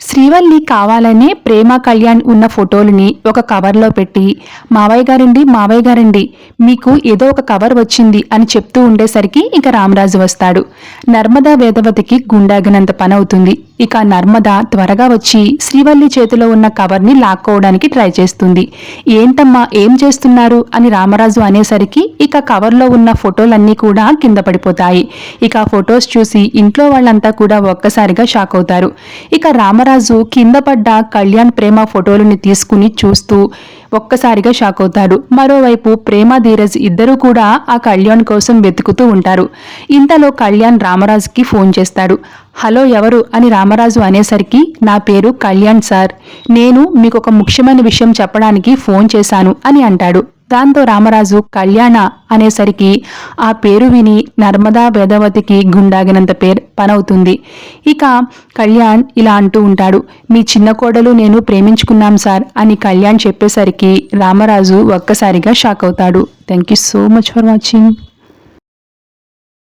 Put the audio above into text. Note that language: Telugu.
శ్రీవల్లి కావాలనే ప్రేమ కళ్యాణ్ ఉన్న ఫోటోలని ఒక కవర్లో పెట్టి మావయ్య గారండి మావయ్య గారండి మీకు ఏదో ఒక కవర్ వచ్చింది అని చెప్తూ ఉండేసరికి ఇక రామరాజు వస్తాడు. నర్మదా వేదవతికి గుండాగినంత పని అవుతుంది ఇక నర్మద త్వరగా వచ్చి శ్రీవల్లి చేతిలో ఉన్న కవర్ని లాక్కోవడానికి ట్రై చేస్తుంది. ఏంటమ్మా ఏం చేస్తున్నారు? అని రామరాజు అనేసరికి ఇక కవర్లో ఉన్న ఫోటోలన్నీ కూడా కింద పడిపోతాయి. ఇక ఫొటోస్ చూసి ఇంట్లో వాళ్ళంతా కూడా ఒక్కసారిగా షాక్ అవుతారు. ఇక రామరాజు కింద పడ్డ కళ్యాణ్ ప్రేమ ఫోటోలని తీసుకుని చూస్తూ ఒక్కసారిగా షాక్ అవుతాడు. మరోవైపు ప్రేమ ధీరజ్ ఇద్దరూ కూడా ఆ కళ్యాణ్ కోసం వెతుకుతూ ఉంటారు. ఇంతలో కళ్యాణ్ రామరాజుకి ఫోన్ చేస్తాడు. హలో ఎవరు? అని రామరాజు అనేసరికి నా పేరు కళ్యాణ్ సార్. నేను మీకు ఒక ముఖ్యమైన విషయం చెప్పడానికి ఫోన్ చేశాను అని అంటాడు. దాంతో రామరాజు కళ్యాణ అనేసరికి ఆ పేరు విని నర్మదా వేదవతికి గుండాగినంత పేరు పనవుతుంది. ఇక కళ్యాణ్ ఇలా అంటూ ఉంటాడు మీ చిన్న కోడలు నేను ప్రేమించుకున్నాం సార్ అని కళ్యాణ్ చెప్పేసరికి రామరాజు ఒక్కసారిగా షాక్ అవుతాడు. Thank you so much for watching